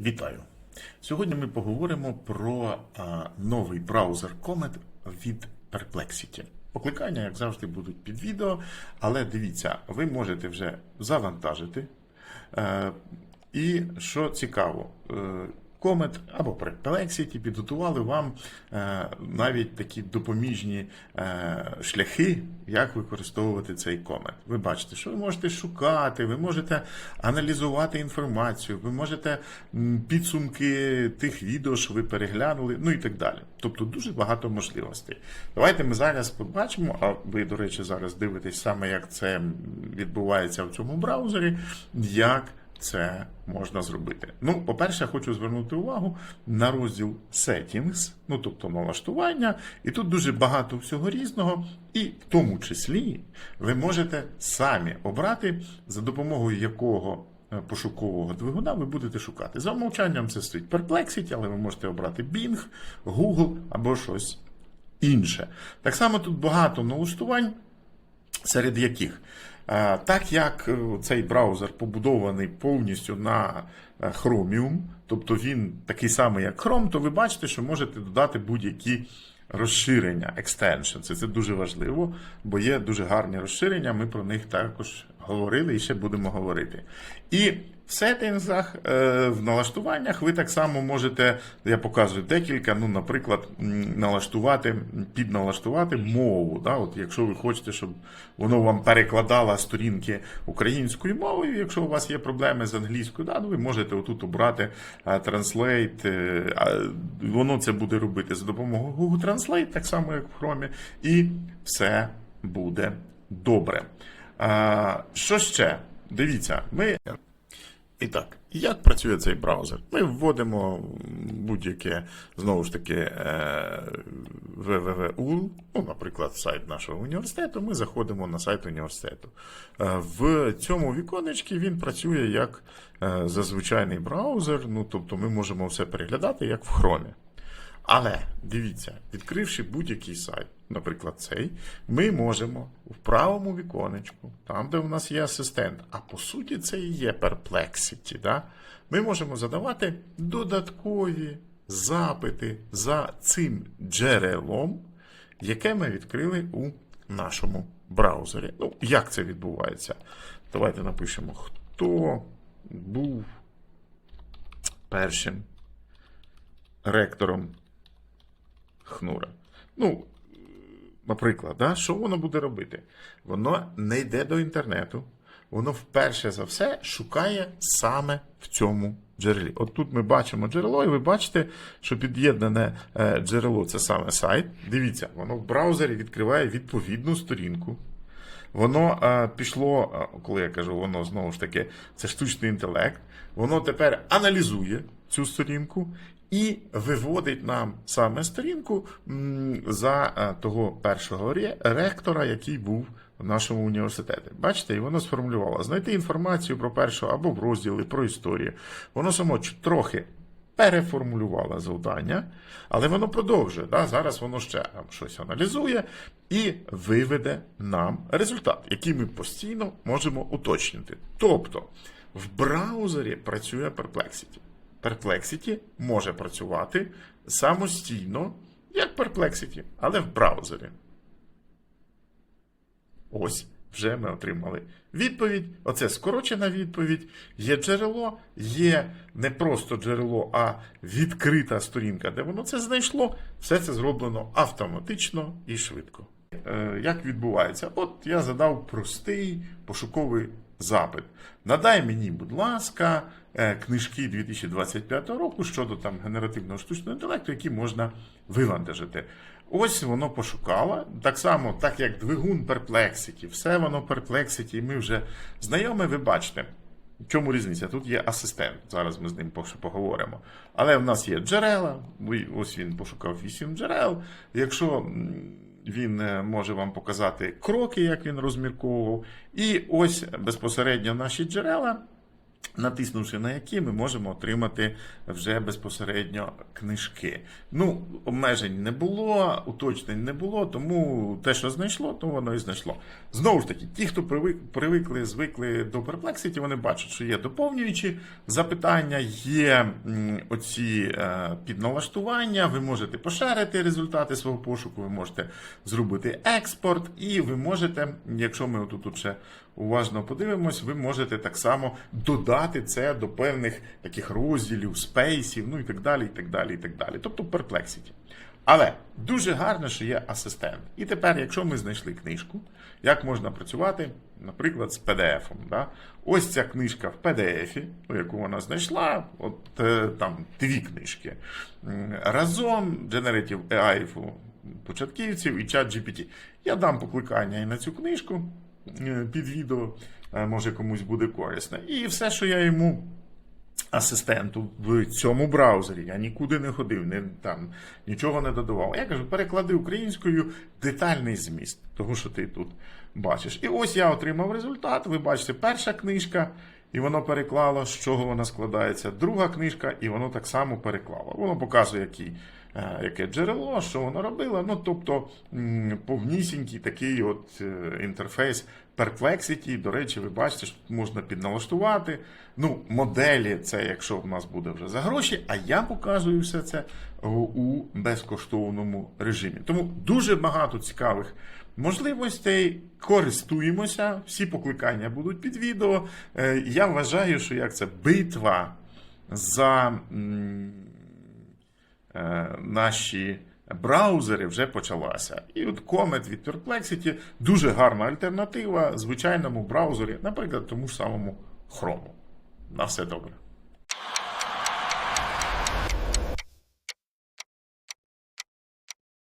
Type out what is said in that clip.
Вітаю! Сьогодні ми поговоримо про а, новий браузер Comet від Perplexity. Покликання, як завжди, будуть під відео, але дивіться, ви можете вже завантажити. А, і що цікаво, Comet або Perplexity підготували вам е, навіть такі допоміжні е, шляхи, як використовувати цей Comet. Ви бачите, що ви можете шукати, ви можете аналізувати інформацію, ви можете підсумки тих відео, що ви переглянули, ну і так далі. Тобто дуже багато можливостей. Давайте ми зараз побачимо, а ви, до речі, зараз дивитесь саме, як це відбувається в цьому браузері, як це можна зробити. Ну, по-перше, я хочу звернути увагу на розділ Settings, ну тобто налаштування, і тут дуже багато всього різного, і в тому числі ви можете самі обрати, за допомогою якого е, пошукового двигуна ви будете шукати. За умовчанням це стоїть Perplexity, але ви можете обрати Bing, Google або щось інше. Так само тут багато налаштувань серед яких так як е, цей браузер побудований повністю на е, Chromium, тобто він такий самий, як Chrome, то ви бачите, що можете додати будь-які розширення, екстеншн. Це дуже важливо, бо є дуже гарні розширення. Ми про них також говорили і ще будемо говорити. І в сеттингах, е, в налаштуваннях ви так само можете, я показую декілька, ну, наприклад, налаштувати, підналаштувати мову. Да? От якщо ви хочете, щоб воно вам перекладало сторінки українською мовою, якщо у вас є проблеми з англійською, да, ну, ви можете отут обрати е, Translate, е, воно це буде робити за допомогою Google Translate, так само як в Chrome, і все буде добре. Що ще? Дивіться, ми. І так, як працює цей браузер? Ми вводимо будь-яке, знову ж таки, е, www.ul, ну, наприклад, сайт нашого університету, ми заходимо на сайт університету. Е, В цьому віконечці він працює як е, зазвичайний браузер, ну, тобто ми можемо все переглядати як в Chrome. Але дивіться, відкривши будь-який сайт, наприклад, цей, ми можемо в правому віконечку, там, де у нас є асистент, а по суті це і є Perplexity, да? ми можемо задавати додаткові запити за цим джерелом, яке ми відкрили у нашому браузері. Ну, як це відбувається? Давайте напишемо, хто був першим ректором Хнура. Ну, наприклад, да, що воно буде робити? Воно не йде до інтернету, воно вперше за все шукає саме в цьому джерелі. От тут ми бачимо джерело, і ви бачите, що під'єднане е, джерело це саме сайт. Дивіться, воно в браузері відкриває відповідну сторінку. Воно е, пішло, е, коли я кажу, воно знову ж таки, це штучний інтелект, воно тепер аналізує цю сторінку і виводить нам саме сторінку за е, того першого ре- ректора, який був в нашому університеті. Бачите, і воно сформулювало знайти інформацію про першого або в розділі про історію. Воно само трохи переформулювало завдання, але воно продовжує. Да? Зараз воно ще щось аналізує і виведе нам результат, який ми постійно можемо уточнити. Тобто в браузері працює Perplexity. Perplexity може працювати самостійно, як Perplexity, але в браузері. Ось вже ми отримали відповідь. Оце скорочена відповідь. Є джерело, є не просто джерело, а відкрита сторінка, де воно це знайшло. Все це зроблено автоматично і швидко. Е, Як відбувається? От я задав простий пошуковий запит. Надай мені, будь ласка, е, книжки 2025 року щодо там генеративного штучного інтелекту, які можна вивантажити. Ось воно пошукало. Так само, так як двигун Perplexity, все воно Perplexity, і ми вже знайомі, ви бачите. В чому різниця? Тут є асистент. Зараз ми з ним поговоримо. Але в нас є джерела. Ось він пошукав 8 джерел. Якщо він е, може вам показати кроки, як він розмірковував. І ось безпосередньо наші джерела. Натиснувши на які, ми можемо отримати вже безпосередньо книжки. Ну, обмежень не було, уточнень не було, тому те, що знайшло, то воно і знайшло. Знову ж таки, ті, хто привикли, звикли до Perplexity, вони бачать, що є доповнюючі запитання, є оці е, підналаштування, ви можете поширити результати свого пошуку, ви можете зробити експорт, і ви можете, якщо ми отут тут ще уважно подивимось, ви можете так само додати це до певних таких розділів, спейсів, ну і так далі, і так далі, і так далі. Тобто Perplexity. Але дуже гарно, що є асистент. І тепер, якщо ми знайшли книжку, як можна працювати, наприклад, з PDF. Да? Ось ця книжка в PDF, ну, яку вона знайшла, от е, там дві книжки. Разом Generative AI початківців і чат GPT. Я дам покликання і на цю книжку е, під відео, може комусь буде корисно. І все, що я йому асистенту в цьому браузері. Я нікуди не ходив, не, там, нічого не додавав. Я кажу, переклади українською детальний зміст, того, що ти тут бачиш. І ось я отримав результат. Ви бачите, перша книжка, і воно переклало, з чого вона складається. Друга книжка, і воно так само переклало. Воно показує, який. Е, Яке джерело, що воно робило, ну тобто повнісінький такий от е, інтерфейс Perplexity. До речі, ви бачите, що можна підналаштувати. Ну, моделі це якщо в нас буде вже за гроші, а я показую все це у- у безкоштовному режимі. Тому дуже багато цікавих можливостей. Користуємося, всі покликання будуть під відео. Е, Я вважаю, що як це битва за. Е, наші браузери вже почалася. І от Comet від Perplexity дуже гарна альтернатива звичайному браузері, наприклад, тому ж самому Chrome. На все добре.